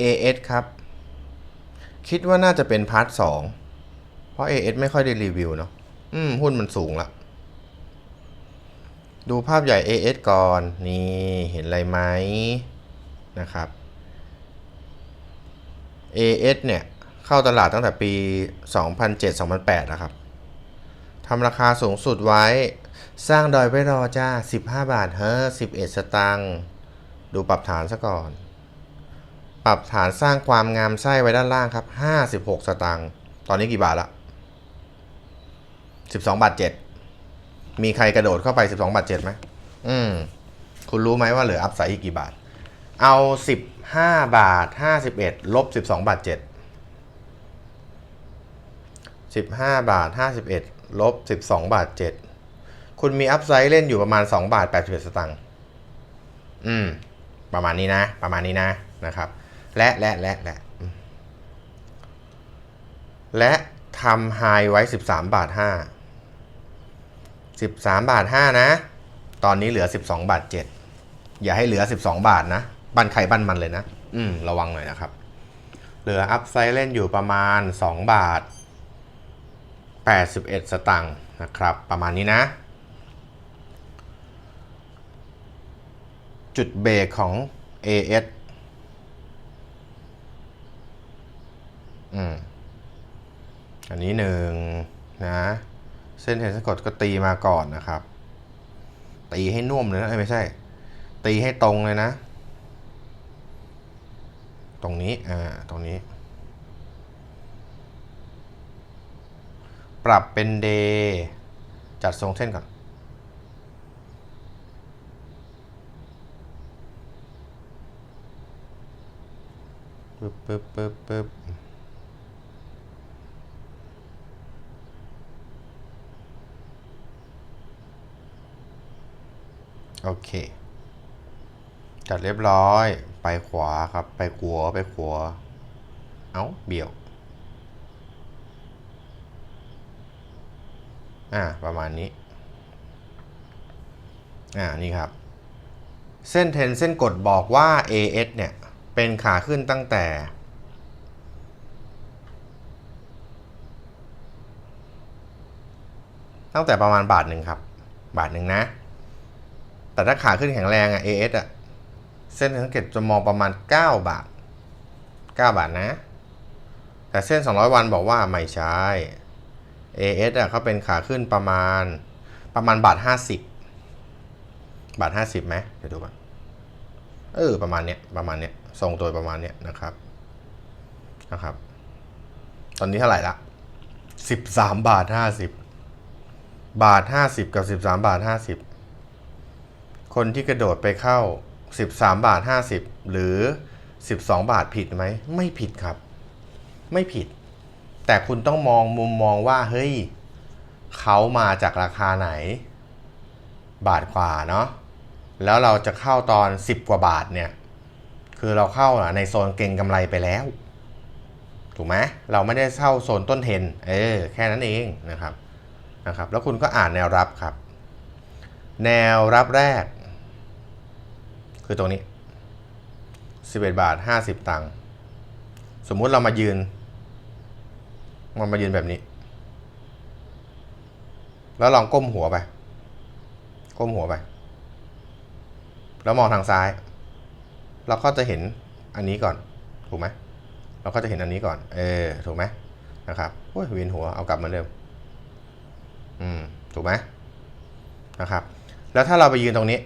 AS ครับ คิดว่าน่าจะเป็นพาร์ทสองเพราะ AS ไม่ค่อยได้รีวิวเนาะอืม หุ้นมันสูงละ ดูภาพใหญ่ AS ก่อน นี่ เห็นอะไรไหมนะครับ AS เนี่ย เข้าตลาดตั้งแต่ปี 2007-2008 นะครับทำราคาสูงสุดไว้ สร้างดอยไว้รอจ้า 15 บาท เฮ้อ11 สตางค์ ดูปรับฐานซะก่อน ปรับฐานสร้างความงามไส้ไว้ด้านล่างครับ56สตางค์ ตอนนี้กี่บาทละ12บาท7มีใครกระโดดเข้าไป12บาท7ไหม อืม คุณรู้ไหมว่าเหลืออัพไซด์อีกกี่บาท เอา15บาท51ลบ12บาท7 15บาท51ลบ12บาท7คุณมีอัพไซด์เล่นอยู่ประมาณ2บาท81สตางค์ อืม ประมาณนี้นะ ประมาณนี้นะ นะครับ และและและและและทำไฮไว้ 13 บาท 5 13 บาท 5 นะ ตอนนี้เหลือ 12 บาท 7 อย่าให้เหลือ 12 บาทนะ บันใครบันมันเลยนะ อืม ระวังหน่อยนะครับ เหลืออัพไซเล่นอยู่ประมาณ 2 บาท 81 สตางค์นะครับ ประมาณนี้นะ จุดเบรกของ AS อืมอันนี้หนึ่งนะ เส้นเทนสกดก็ตีมาก่อนนะครับ ตีให้นุ่มเลยนะไม่ใช่ ตีให้ตรงเลยนะ ตรงนี้อ่าตรงนี้ ปรับเป็นเดย์จัดทรงเส้นก่อนปึ๊บปึ๊บปึ๊บปึ๊บ โอเค จัดเรียบร้อย ไปขวาครับ ไปขวาไปขวาเอ้า เบี่ยว อ่า ประมาณนี้ อ่า นี่ครับ เส้นเทนเส้นกดบอกว่า AS เนี่ย เป็นขาขึ้นตั้งแต่ตั้งแต่ประมาณบาทหนึ่งครับ บาทหนึ่งนะ แต่ถ้าขาขึ้นแข็งแรงอะ AS อะเส้นสังเกตจะมองประมาณ 9 บาท 9 บาทนะ แต่เส้น 200 วันบอกว่าไม่ใช่ AS อะเขาเป็นขาขึ้นประมาณประมาณบาท 50 บาท 50ไหมเดี๋ยวดูก่อนเออประมาณเนี้ยประมาณเนี้ยทรงตัวประมาณเนี้ยนะครับนะครับ ตอนนี้เท่าไหร่ละสิบสามบาทห้าสิบบาทห้าสิบกับสิบสามบาทห้าสิบ คนที่กระโดดไปเข้าสิบสามบาทห้าสิบหรือสิบสองบาทผิดไหม ไม่ผิดครับ ไม่ผิด แต่คุณต้องมองมุมมองว่า เฮ้ย เขามาจากราคาไหน บาทกว่าเนาะแล้วเราจะเข้าตอน 10 กว่าบาทเนี่ย คือเราเข้าในโซนเก่งกำไรไปแล้ว ถูกไหมเราไม่ได้เข้าโซนต้นเทน เออ แค่นั้นเองนะครับนะครับ แล้วคุณก็อ่านแนวรับครับ แนวรับแรก คือตรงนี้ 11 บาท 50 ตังค์สมมุติเรามายืน มันมายืนแบบนี้ แล้วลองก้มหัวไป ก้มหัวไป แล้วมองทางซ้าย เราก็จะเห็นอันนี้ก่อน ถูกไหมเราก็จะเห็นอันนี้ก่อน เออ ถูกไหมนะครับโอ้ยเวียนหัว เอากลับมาเดิมอืม ถูกไหมนะครับ แล้วถ้าเราไปยืนตรงนี้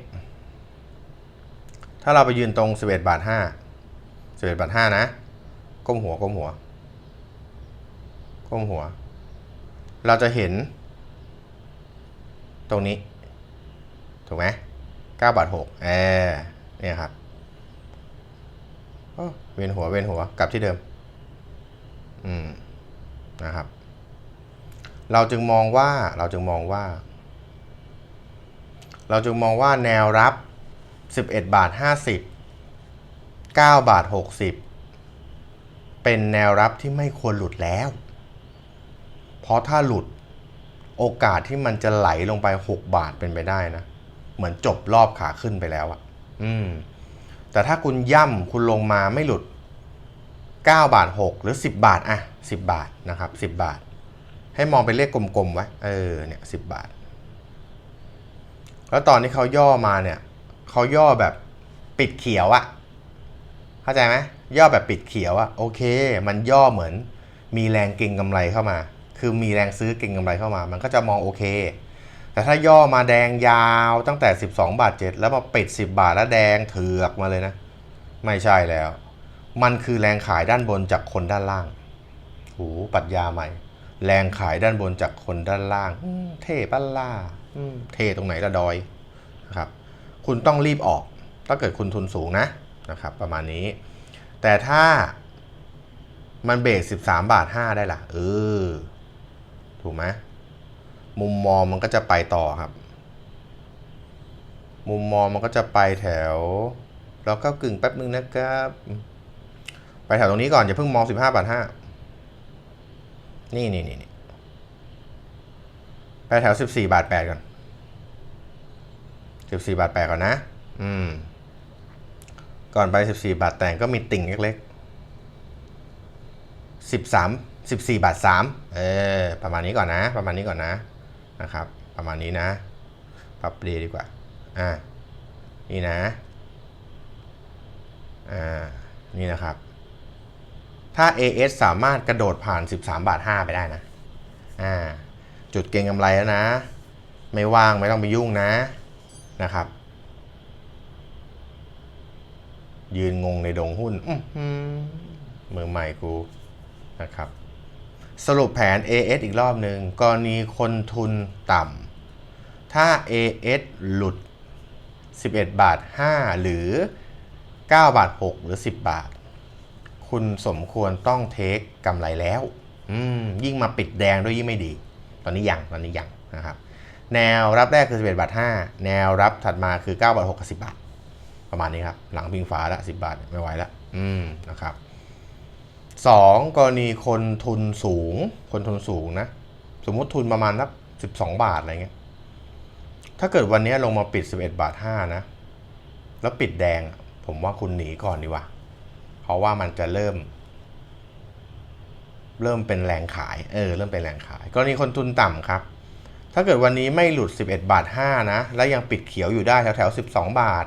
ถ้าเราไปยืนตรงสิบเอ็ดบาทห้าสิบเอ็ดบาทห้านะ ก้มหัวก้มหัว ก้มหัว เราจะเห็น ตรงนี้ ถูกไหม9บาท6เออเนี่ยครับเวียนหัวเวียนหัวกลับที่เดิม อืมนะครับ เราจึงมองว่าเราจึงมองว่า เราจึงมองว่าแนวรับ 11 บาท 50 9 บาท 60 เป็นแนวรับที่ไม่ควรหลุดแล้ว เพราะถ้าหลุดโอกาสที่มันจะไหลลงไป 6 บาทเป็นไปได้นะ เหมือนจบรอบขาขึ้นไปแล้วอะอืม แต่ถ้าคุณย่ำคุณลงมาไม่หลุด 9 บาท 6 หรือ 10 บาทอะ10 บาทนะครับ 10 บาท ให้มองเป็นเลขกลมๆไว้ เออ เนี่ยสิบาท แล้วตอนที่เขาย่อมาเนี่ย เขาย่อแบบปิดเขียวอะเข้าใจไหมย่อแบบปิดเขียวอะโอเค มันย่อเหมือน มีแรงเก็งกำไรเข้ามา คือมีแรงซื้อเก็งกำไรเข้ามา มันก็จะมองโอเค แต่ถ้าย่อมาแดงยาวตั้งแต่ 12 บาท 7 แล้วมาปิด 10 บาทแล้วแดงเถือกมาเลยนะ ไม่ใช่แล้ว มันคือแรงขายด้านบนจากคนด้านล่างโหปรัชญาใหม่ แรงขายด้านบนจากคนด้านล่าง เท่ปัลล่าเท่ตรงไหนละดอยนะครับ คุณต้องรีบออก ถ้าเกิดคุณทุนสูงนะนะครับ ประมาณนี้ แต่ถ้ามันเบรก13 บาท 5 ได้ล่ะเออถูกไหมมุมมองมันก็จะไปต่อครับ มุมมองมันก็จะไปแถวเราก็กึ่งแป๊บนึงนะครับ ไปแถวตรงนี้ก่อน อย่าเพิ่งมอง15บาท5นี่นี่นี่นี่ไปแถว 14บาท8ก่อน 14บาท8ก่อนนะ อืม ก่อนไป14บาทแต่งก็มีติ่งเล็กๆ13 14บาท3เออ ประมาณนี้ก่อนนะ ประมาณนี้ก่อนนะ นะครับ ประมาณนี้นะ ปรับเปลี่ยดีกว่า อ่า นี่นะ อ่า นี่นะครับ ถ้า AS สามารถกระโดดผ่าน 13 บาท 5 ไปได้นะ อ่า จุดเก็งกำไรแล้วนะ ไม่ว่างไม่ต้องไปยุ่งนะ นะครับ ยืนงงในดงหุ้นอื้อหือมือใหม่กูนะครับ สรุปแผน AS อีกรอบหนึ่งกรณีคนทุนต่ำถ้า AS หลุด 11 บาท 5 หรือ 9 บาท 6 หรือ 10 บาท คุณสมควรต้องเทคกำไรแล้วอืมยิ่งมาปิดแดงด้วยยิ่งไม่ดี ตอนนี้ยังตอนนี้ยังนะครับ แนวรับแรกคือ 11บาท5แนวรับถัดมาคือ9บาท6กับ10บาท ประมาณนี้ครับ หลังพิงฟ้าละ10 บาท ไม่ไหวละอืมนะครับสองกรณีคนทุนสูง คนทุนสูงนะ สมมุติทุนประมาณสัก12 บาทอะไรเงี้ยถ้าเกิดวันนี้ลงมาปิด 11 บาท5นะ แล้วปิดแดง ผมว่าคุณหนีก่อนดีกว่า เพราะว่ามันจะเริ่ม เริ่มเป็นแรงขาย เออ เริ่มเป็นแรงขาย กรณีคนทุนต่ำครับ ถ้าเกิดวันนี้ไม่หลุด 11 บาท 5 นะ แล้วยังปิดเขียวอยู่ได้แถวแถว12 บาท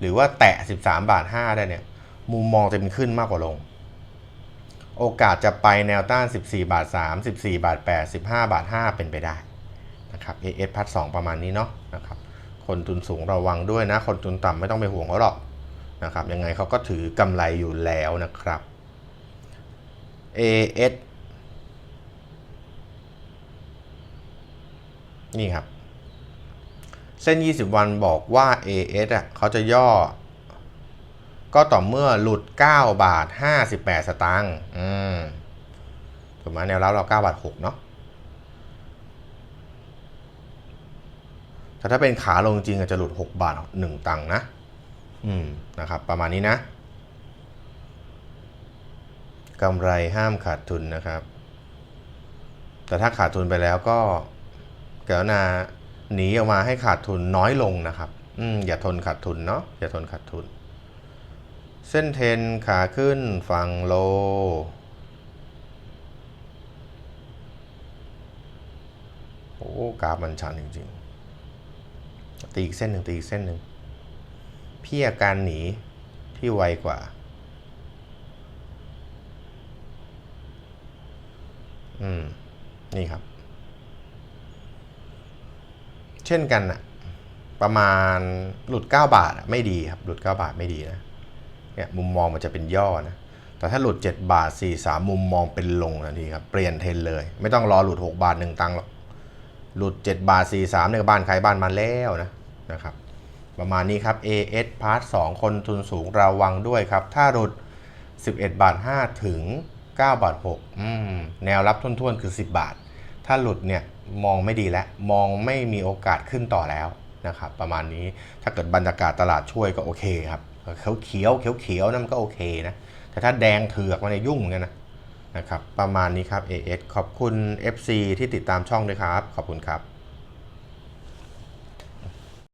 หรือว่าแตะ 13 บาท 5 ได้เนี่ย มุมมองจะเป็นขึ้นมากกว่าลง โอกาสจะไปแนวต้าน 14 บาท 3 14 บาท 8 15 บาท 5 เป็นไปได้นะครับ AS พัด2ประมาณนี้เนาะนะครับ คนทุนสูงระวังด้วยนะ คนทุนต่ำไม่ต้องไปห่วงเขาหรอกนะครับ ยังไงเขาก็ถือกำไรอยู่แล้วนะครับ AS นี่ครับ เส้น 20 วันบอกว่า AS อะเขาจะย่อ ก็ต่อเมื่อหลุด 9 บาท 58 สตางค์อืมถูกไหมแนวรับเรา 9 บาท 6 เนาะแต่ถ้าเป็นขาลงจริงอาจจะหลุด 6 บาท 1 ตังค์นะ อืม นะครับ ประมาณนี้นะกำไรห้ามขาดทุนนะครับ แต่ถ้าขาดทุนไปแล้วก็ กรุณาหนีออกมาให้ขาดทุนน้อยลงนะครับ อืมอย่าทนขาดทุนเนาะอย่าทนขาดทุน เส้นเทนขาขึ้นฝั่งโล โอ้กราฟมันชันจริงๆ ตีอีกเส้นหนึ่งตีอีกเส้นหนึ่งเพี่อาการหนีที่ไวกว่าอืม นี่ครับ เช่นกันอะประมาณหลุด 9 บาทไม่ดีครับหลุด 9 บาทไม่ดีนะเนี่ยมุมมองมันจะเป็นย่อนะ แต่ถ้าหลุด 7 บาท 43 มุมมองเป็นลงทันทีครับ เปลี่ยนเทรนเลย ไม่ต้องรอหลุด 6 บาท 1 ตังค์หรอก หลุด 7 บาท 43เนี่ยบ้านใครบ้านมันแล้วนะนะครับ ประมาณนี้ครับ AS Part 2 คนทุนสูงระวังด้วยครับ ถ้าหลุด 11 บาท 5 ถึง 9 บาท6อืมแนวรับทุ่นๆคือ 10 บาท ถ้าหลุดเนี่ย มองไม่ดีแล้วมองไม่มีโอกาสขึ้นต่อแล้วนะครับประมาณนี้ถ้าเกิดบรรยากาศตลาดช่วยก็โอเคครับเขียวเขียวเขียวเขียวนั่นก็โอเคนะแต่ถ้าแดงเถือกมันจะยยุ่งเหมือนกันนะนะครับประมาณนี้ครับ AS ขอบคุณ FC ที่ติดตามช่องด้วยครับ ขอบคุณครับ